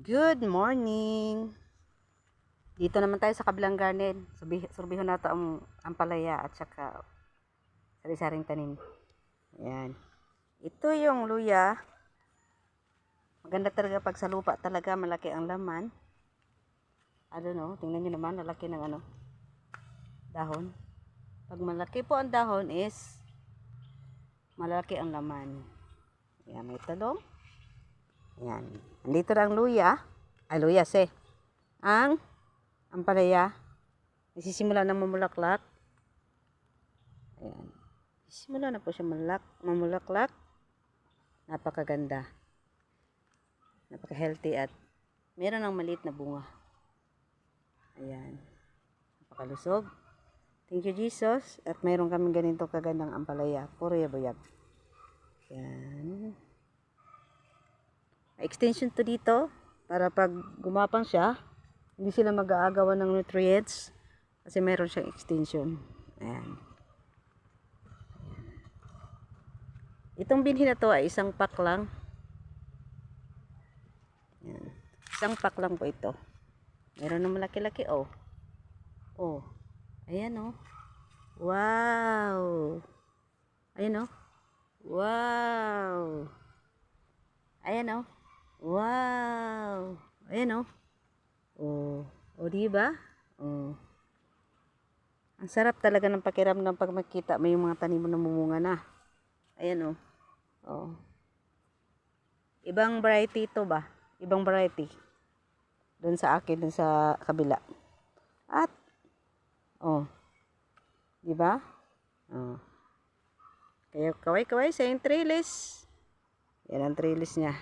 Good morning! Dito naman tayo sa kabilang garden. Surbi surbiho na ang ampalaya at saka sari-saring tanim. Ayan. Ito yung luya. Maganda talaga pag sa lupa talaga malaki ang laman. I don't know. Tingnan nyo naman. Lalaki ng ano. Dahon. Pag malaki po ang dahon is malaki ang laman. Ayan. May talong. Ayan. Andito na ang luya. Ay, luya, se. Ang ampalaya. Nagsisimula na mamulaklak. Ayan. Simula na po siya malak, mamulaklak. Napakaganda. Napaka-healthy at meron ng maliit na bunga. Ayan. Napakalusog. Thank you, Jesus. At mayroon kami ganito kagandang ampalaya. Puro yabuyab. Ayan. Extension to dito para pag gumapang siya, hindi sila mag-aagawan ng nutrients kasi meron siyang extension. Ayan. Itong binhi na to ay isang pack lang. Ayan. Isang pack lang po ito. Meron na malaki-laki oh. Oh. Ayan oh. Wow. Ayan oh. Wow. Ayan oh. Wow. Ayan oh. Oh. O di ba? Oh. Ang sarap talaga ng pakiramdam pag makita mo yung mga tanim na mumunga na. Ayan oh. Oh. Ibang variety ito ba? Ibang variety. Doon sa akin, doon sa kabila. At oh. Di ba? Oh. Kaya kaway-kaway sa yung trellis. Yan ang trellis niya.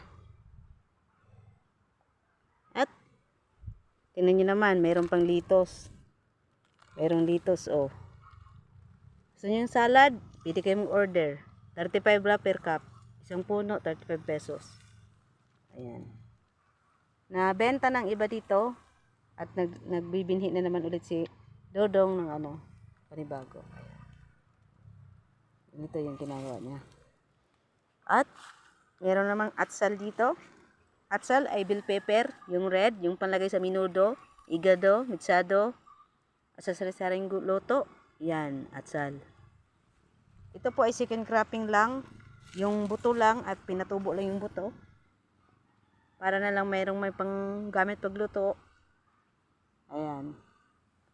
At tingnan nyo naman, mayroon pang litos. Mayroong litos, oh. Gusto yung salad? Pwede kayo mag-order. 35 la per cup. Isang puno, 35 pesos. Ayan. Nabenta ng iba dito at nag, nagbibinhi na naman ulit si Dodong ng ano, panibago. Ayan. Ito yung ginagawa niya. At meron namang atsal dito. Atsal ay bell pepper, yung red, yung panlagay sa minudo, igado, mitsado, sa sari-saring luto. Yan, atsal. Ito po ay second cropping lang. Yung buto lang at pinatubo lang yung buto. Para na lang mayroong may panggamit pagluto. Ayan.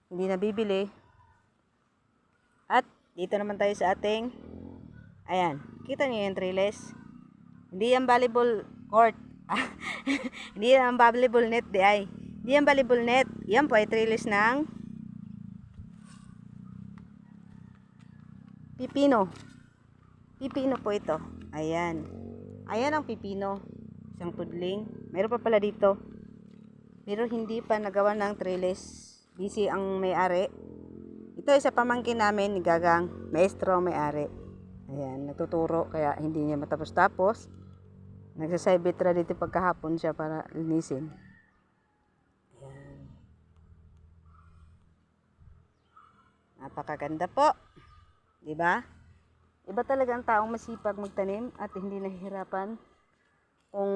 Hindi na bibili. At dito naman tayo sa ating Ayan. Kita niyo yung trellis? Hindi yan volleyball court. Hindi yan volleyball net di ay. Hindi yan volleyball net. Yan po ay trellis ng pipino. Pipino po ito. Ayan. Ayan ang pipino. Isang pudling. Meron pa pala dito. Pero hindi pa nagawa ng trellis. Busy ang may-ari. Ito isa pamangkin namin ni Gagang. Maestro ang may-ari. Ayan, nagtuturo kaya hindi niya matapos-tapos. Nagsasaybetra dito pagkahapon siya para linisin. Napakaganda po. 'Di ba? Iba talaga ang taong masipag magtanim at hindi nahihirapan kung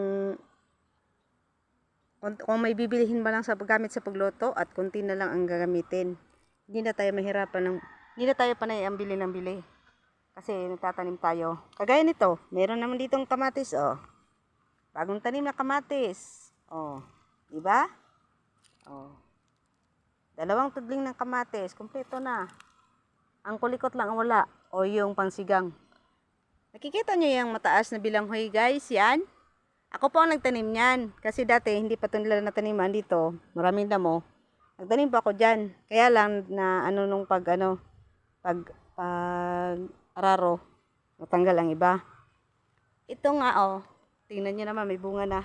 kung, kung may bibilihin ba lang sa paggamit sa pagluto at konti na lang ang gagamitin. Hindi na tayo mahirapan ng hindi na tayo panay ang bili ng bili. Kasi nagtatanim tayo. Kagaya nito, meron naman ditong kamatis, oh. Bagong tanim na kamatis. Oh, di ba? Oh. Dalawang tudling ng kamatis, kumpleto na. Ang kulikot lang ang wala o yung pangsigang. Nakikita nyo yung mataas na bilanghoy guys, yan. Ako po ang nagtanim niyan. Kasi dati hindi pa ito nila nataniman dito. Maraming damo. Nagtanim pa ako dyan. Kaya lang na ano nung pag ano, pag, pag araro, natanggal ang iba. Ito nga oh, tingnan nyo naman may bunga na.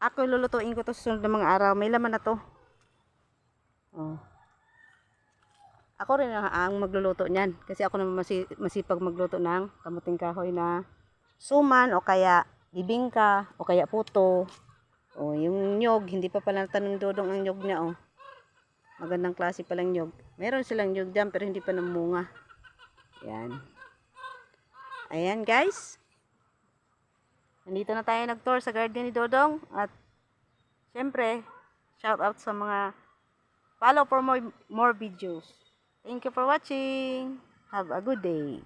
Ako lulutuin ko to sa sunod ng mga araw. May laman na to. Oh. Ako rin ang, magluluto niyan. Kasi ako naman masi, masipag magluto ng kamuting kahoy na suman o kaya bibingka o kaya puto. O yung nyog, hindi pa pala tanong dodong ang nyog niya oh. Magandang klase palang nyog. Meron silang nyog dyan pero hindi pa namunga. Yan. Ayan guys. Nandito na tayo nag-tour sa garden ni Dodong at syempre, shout out sa mga follow for more, more videos. Thank you for watching. Have a good day.